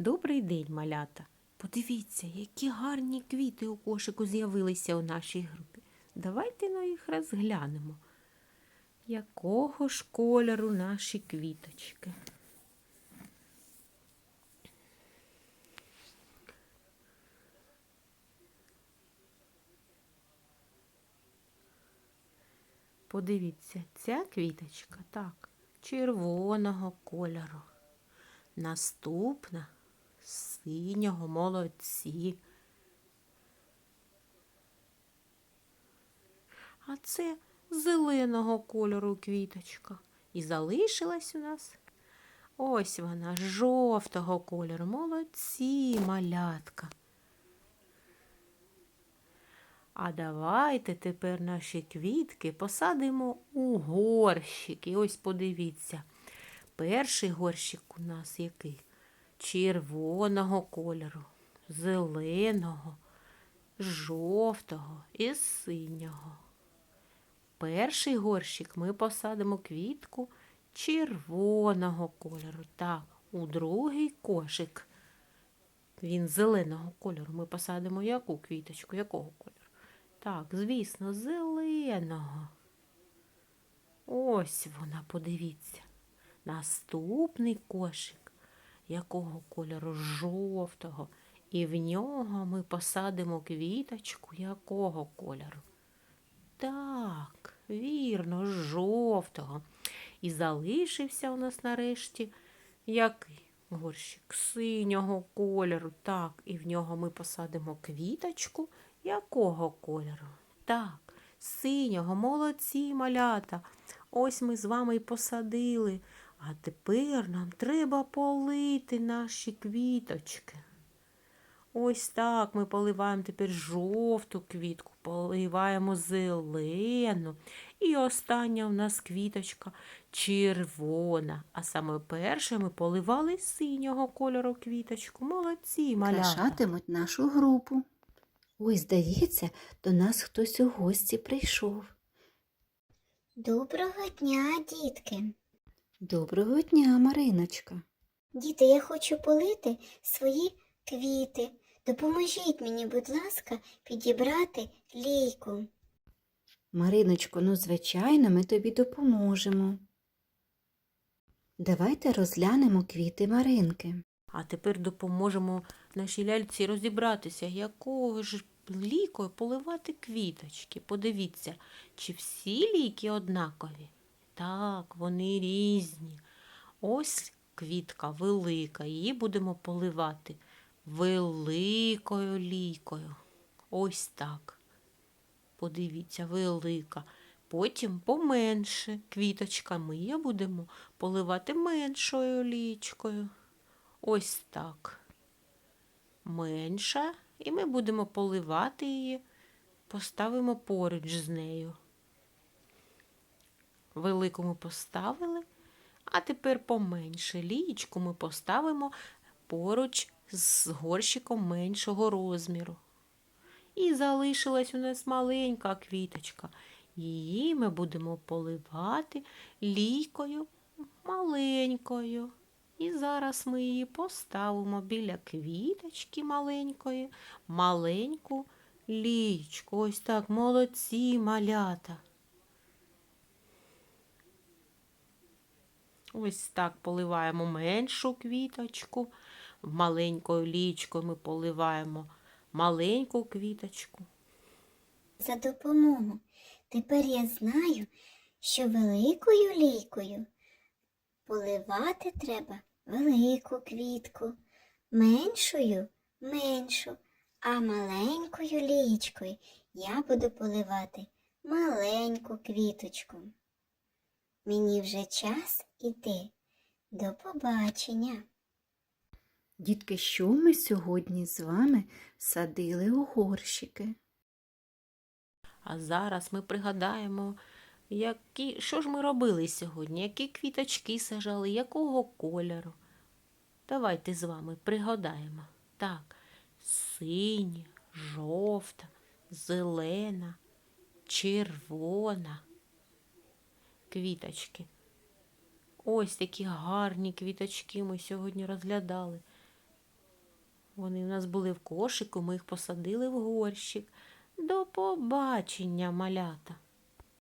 Добрий день, малята. Подивіться, які гарні квіти у кошику з'явилися у нашій групі. Давайте на їх розглянемо. Якого ж кольору наші квіточки? Подивіться, ця квіточка так, червоного кольору. Наступна синього молодці. А це зеленого кольору квіточка. І залишилась у нас ось вона жовтого кольору. Молодці, малятка. А давайте тепер наші квітки посадимо у горщики. Ось подивіться. Перший горщик у нас який? Червоного кольору, зеленого, жовтого і синього. Перший горщик ми посадимо квітку червоного кольору. Так, у другий кошик. Він зеленого кольору. Ми посадимо яку квіточку? Якого кольору? Так, звісно, зеленого. Ось вона, подивіться. Наступний кошик, якого кольору жовтого, і в нього ми посадимо квіточку якого кольору? Так, вірно, жовтого. І залишився у нас нарешті який горщик синього кольору. Так, і в нього ми посадимо квіточку якого кольору? Так, синього, молодці малята. Ось ми з вами й посадили. А тепер нам треба полити наші квіточки. Ось так ми поливаємо тепер жовту квітку, поливаємо зелену. І остання в нас квіточка червона. А саме перше ми поливали синього кольору квіточку. Молодці, малята. Прикрашатимуть нашу групу. Ой, здається, до нас хтось у гості прийшов. Доброго дня, дітки. Доброго дня, Мариночка. Діти, я хочу полити свої квіти. Допоможіть мені, будь ласка, підібрати лійку. Мариночко, ну, звичайно, ми тобі допоможемо. Давайте розглянемо квіти Маринки. А тепер допоможемо нашій ляльці розібратися, якою ж лікою поливати квіточки. Подивіться, чи всі ліки однакові? Так, вони різні. Ось квітка велика, її будемо поливати великою лікою. Ось так. Подивіться, велика. Потім поменше квіточка ми її будемо поливати меншою лічкою. Ось так. Менша, і ми будемо поливати її, поставимо поруч з нею. Велику ми поставили, а тепер поменше лієчку ми поставимо поруч з горщиком меншого розміру. І залишилась у нас маленька квіточка. Її ми будемо поливати лійкою маленькою. І зараз ми її поставимо біля квіточки маленької, маленьку лічку. Ось так, молодці малята. Ось так поливаємо меншу квіточку, маленькою лічкою ми поливаємо маленьку квіточку. За допомогу. Тепер я знаю, що великою лійкою поливати треба велику квітку, меншою меншу, а маленькою лічкою я буду поливати маленьку квіточку. Мені вже час іти. До побачення. Дітки, що ми сьогодні з вами садили у горщики? А зараз ми пригадаємо, які, що ж ми робили сьогодні, які квіточки сажали, якого кольору. Давайте з вами пригадаємо. Так, синя, жовта, зелена, червона квіточки. Ось такі гарні квіточки ми сьогодні розглядали. Вони в нас були в кошику, ми їх посадили в горщик. До побачення, малята.